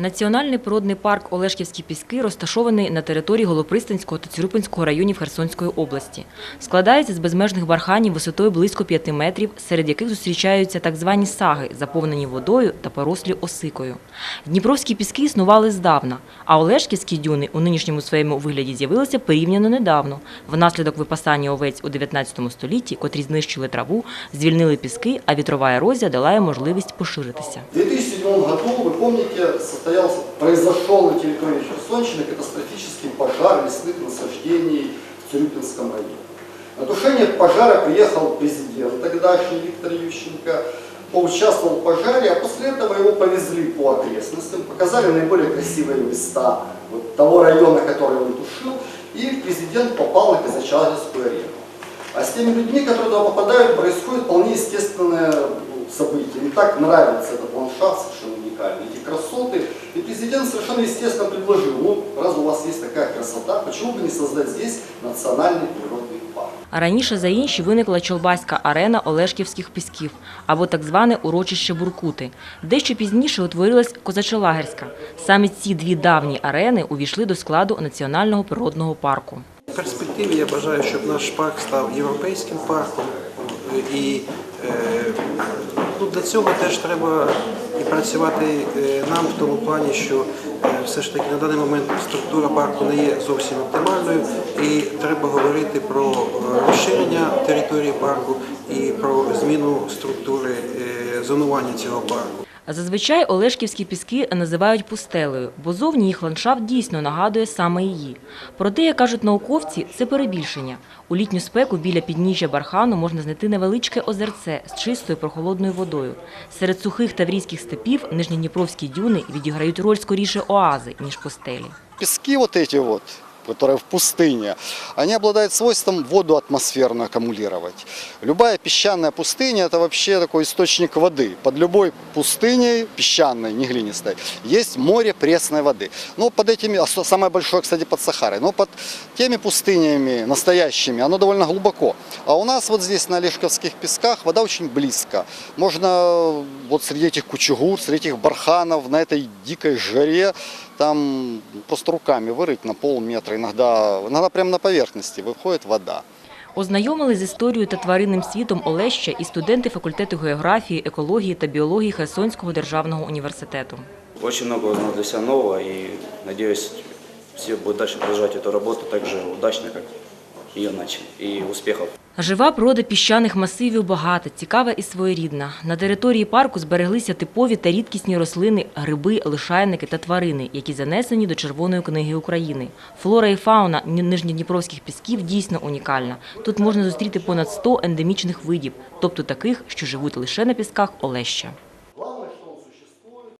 Національний природний парк Олешківські піски розташований на території Голопристанського та Цюрупинського районів Херсонської області. Складається з безмежних барханів висотою близько 5 метрів, серед яких зустрічаються так звані саги, заповнені водою та порослі осикою. Дніпровські піски існували здавна, а Олешківські дюни у нинішньому своєму вигляді з'явилися порівняно недавно. Внаслідок випасання овець у 19 столітті, котрі знищили траву, звільнили піски, а вітрова ерозія дала їм можливість поширитися. В 2007 году, вы помните, состоялся, произошел на территории Херсонщины катастрофический пожар лесных насаждений в Цюрюпинском районе. На тушение пожара приехал президент тогдашний Виктор Ющенко, поучаствовал в пожаре, а после этого его повезли по окрестностям, показали наиболее красивые места вот того района, который он тушил, и президент попал на Казачаговскую арену. А с теми людьми, которые туда попадают, происходит вполне ну, событие. Им так нравится этот ландшафт совершенно уникальный, эти красоты. И президент совершенно естественно предложил, ну, раз у вас есть такая красота, почему бы не создать здесь национальный природный парк? А раніше за інші виникла Чолбаська арена Олешківських пісків або так зване урочище Буркути. Дещо пізніше утворилась Козачолагерська. Саме ці дві давні арени увійшли до складу національного природного парку. В перспективі я бажаю, щоб наш парк став європейським парком. І е, ну, для цього теж треба і працювати е, нам в тому плані, що е, все ж таки на даний момент структура парку не є зовсім оптимальною, і треба говорити про е, розширення території парку і про зміну структури зонування цього парку. Зазвичай Олешківські піски називають пустелею, бо зовні їх ландшафт дійсно нагадує саме її. Проте, як кажуть науковці, це перебільшення. У літню спеку біля підніжжя бархану можна знайти невеличке озерце з чистою прохолодною водою. Серед сухих таврійських степів нижньодніпровські дюни відіграють роль скоріше оази, ніж пустелі. Эти вот, которые в пустыне, они обладают свойством воду атмосферную аккумулировать. Любая песчаная пустыня – это вообще такой источник воды. Под любой пустыней, песчаной, не глинистой, есть море пресной воды. Но под этими, а со- самое большое, кстати, под Сахарой, но под теми пустынями настоящими, оно довольно глубоко. А у нас вот здесь на Олешковских песках вода очень близко. Можно вот среди этих кучугур, среди этих барханов, на этой дикой жаре, там просто руками вырыть на полметра, иногда, иногда прямо на поверхности выходит вода. Ознайомили з історією та тваринним світом Олеща і студенти факультету географії, екології та біології Херсонського державного університету. Очень много узнал для себя нового и надеюсь, все будут дальше продолжать эту работу так же удачно, как ее начали. И успехов! Жива природа піщаних масивів багата, цікава і своєрідна. На території парку збереглися типові та рідкісні рослини, гриби, лишайники та тварини, які занесені до Червоної книги України. Флора і фауна нижньодніпровських пісків дійсно унікальна. Тут можна зустріти понад 100 ендемічних видів, тобто таких, що живуть лише на пісках Олеща.